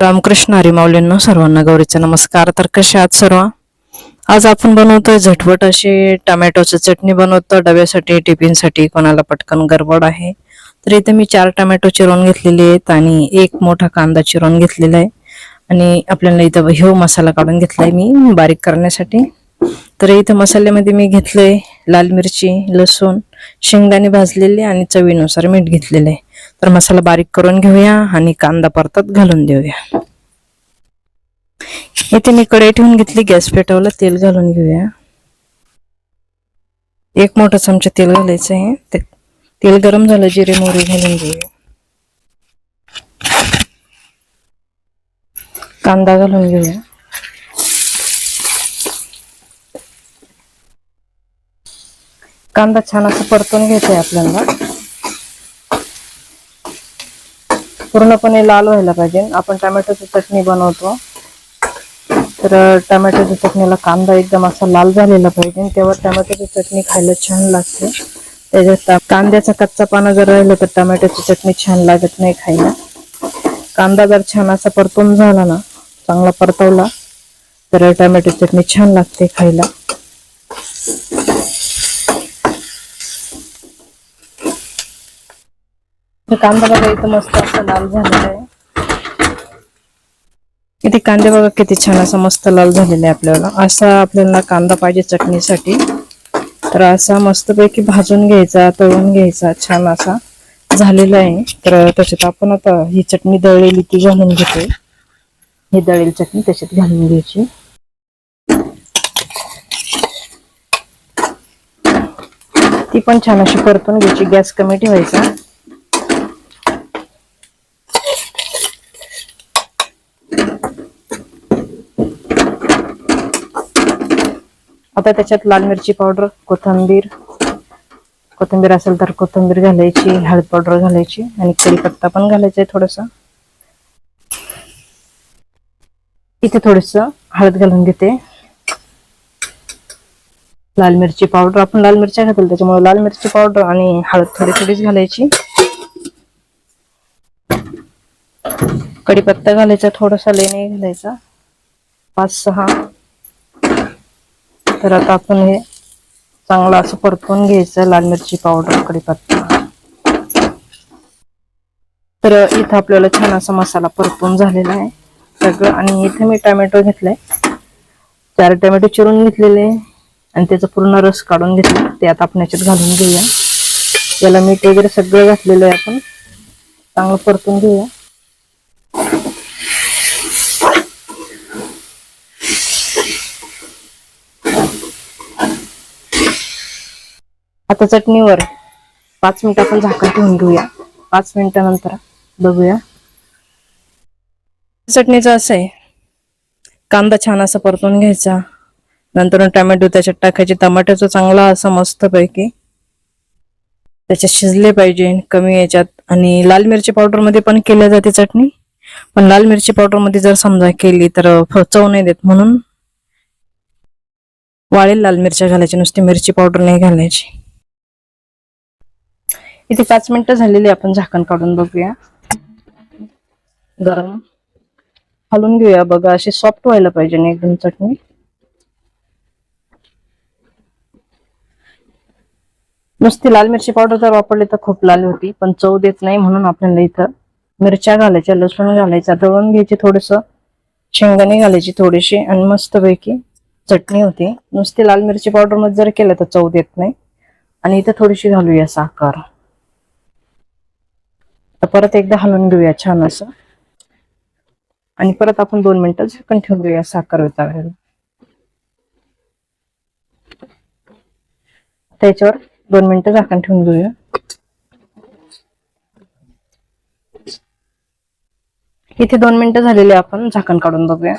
रामकृष्ण हरिमाऊलींना सर्वांना गौरीचा नमस्कार. तर कसे आहात सर्व? आज आपण बनवतोय झटपट अशी टमॅटोची चटणी बनवतो. डब्यासाठी टिफिनसाठी कोणाला पटकन गडबड आहे. तर इथे मी चार टमॅटो चिरून घेतलेले आहेत आणि एक मोठा कांदा चिरून घेतलेला आहे. आणि आपल्याला इथं हिव मसाला काढून घेतलाय मी बारीक करण्यासाठी. तर इथं मसाल्यामध्ये मी घेतलंय लाल मिरची लसूण शेंगदाणे भाजलेले आणि चवीनुसार मीठ घेतलेले आहे. तर मसाला बारीक करून घेऊया आणि कांदा परतात घालून देऊया. इथे मी कढई ठेवून घेतली गॅस पेटवला तेल घालून घेऊया. एक मोठा चमचा तेल घालायचं आहे. ते- तेल गरम झालं जिरे मोहरी घालून घेऊया. कांदा घालून घेऊया. कांदा छान असं परतून घ्यायचा आहे आपल्याला. पूर्णपणे लाल व्हायला पाहिजे. आपण टमॅटोची चटणी बनवतो. तर टमॅटोच्या चटणीला कांदा एकदम असा लाल झालेला पाहिजे. तेव्हा टमॅटोची चटणी खायला छान लागते. त्याच्यात कांद्याचा कच्चा पाना जर राहिलं तर टमॅटोची चटणी छान लागत नाही खायला. कांदा जर छान असा परतून झाला ना चांगला परतवला तर टमॅटो चटणी छान लागते खायला. कांदा बघा इथं मस्त असा लाल झालेला आहे. इथे कांदे बघा किती छान असा मस्त लाल झालेला आहे आपल्याला. असा आपल्याला कांदा पाहिजे चटणीसाठी. तर असा मस्तपैकी भाजून घ्यायचा तळून घ्यायचा छान असा झालेला आहे. तर त्याच्यात आपण आता ही चटणी दळलेली ती घालून घेतोय. ही दळेल चटणी त्याच्यात घालून घ्यायची. ती पण छान अशी परतून घ्यायची. गॅस कमी ठेवायचा. आता त्याच्यात लाल मिरची पावडर कोथिंबीर. कोथिंबीर असेल तर कोथिंबीर घालायची हळद पावडर घालायची आणि कढीपत्ता पण घालायचा आहे इथे थोडस हळद घालून घेते. लाल मिरची पावडर आपण लाल मिरच्या घातल्या त्याच्यामुळे लाल मिरची पावडर आणि हळद थोडी थोडीच घालायची. कढीपत्ता घालायचा थोडासा लेणे घालायचा. पाच सहा. तर आता आपण हे चांगलं असं परतून घ्यायचं लाल मिरची पावडर कढीपत्ता. तर इथं आपल्याला छान असा मसाला परतून झालेला आहे. सगळं आणि इथे मी टोमॅटो घेतलाय. चार टोमॅटो चिरून घेतलेले आणि त्याचा पूर्ण रस काढून घेतला ते आता आपण याच्यात घालून घेऊया. याला मीठ वगैरे सगळं घातलेलं आहे आपण. चांगलं परतून घेऊया. आता चटणीवर पाच मिनिट आपण झाकण ठेवून घेऊया. पाच मिनिटानंतर बघूया. चटणीचं असं आहे. कांदा छान असा परतून घ्यायचा. नंतर टोमॅटो त्याच्यात टाकायचे. टमाट्याचं चांगला असा मस्त पैकी त्याच्यात शिजले पाहिजे कमी याच्यात. आणि लाल मिरची पावडरमध्ये पण केल्या जाते चटणी. पण लाल मिरची पावडरमध्ये जर समजा केली तर फ- चव नाही देत म्हणून. वाळेल लाल मिरच्या घालायची. नुसती मिरची पावडर नाही घालायची. इथे पाच मिनिटं झालेली आपण झाकण काढून बघूया. गरम. हलवून घेऊया बघा अशी सॉफ्ट व्हायला पाहिजे ना एकदम चटणी. नुसती लाल मिरची पावडर जर वापरली तर खूप लाल होती पण चव देत नाही म्हणून आपल्याला इथं मिरच्या घालायच्या लसूण घालायचा दळून घ्यायची थोडस शेंगदाणे घालायची थोडीशी आणि मस्त पैकी चटणी होती. नुसती लाल मिरची पावडरमध्ये जर केलं तर चव देत नाही. आणि इथं थोडीशी घालूया साखर. तर परत एकदा हलवून घेऊया छान असं. आणि परत आपण दोन मिनिटं झाकण ठेवून घेऊया साखर वितळायला त्याच्यावर दोन मिनिटं झाकण ठेवून घेऊया. इथे दोन मिनिटं झालेले आपण झाकण काढून बघूया.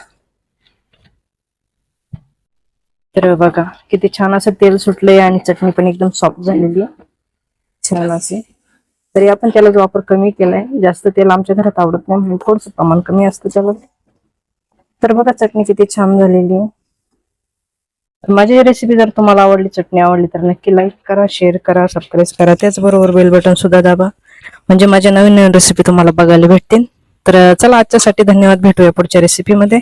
तर बघा किती छान असं तेल सुटलंय आणि चटणी पण एकदम सॉफ्ट झालेली छान असे तरी आपण त्याला वापर कमी केलाय जास्त तेल आमच्या घरात आवडत नाही म्हणून थोडस प्रमाण कमी असतं त्याला. तर बघा चटणी किती छान झालेली. आहे माझी रेसिपी जर तुम्हाला आवडली चटणी आवडली तर नक्की लाईक करा शेअर करा सबस्क्राईब करा. त्याचबरोबर बेल बटन सुद्धा दाबा. म्हणजे माझ्या नवीन नवीन रेसिपी तुम्हाला बघायला भेटतील. तर चला आजच्यासाठी धन्यवाद. भेटूया पुढच्या रेसिपीमध्ये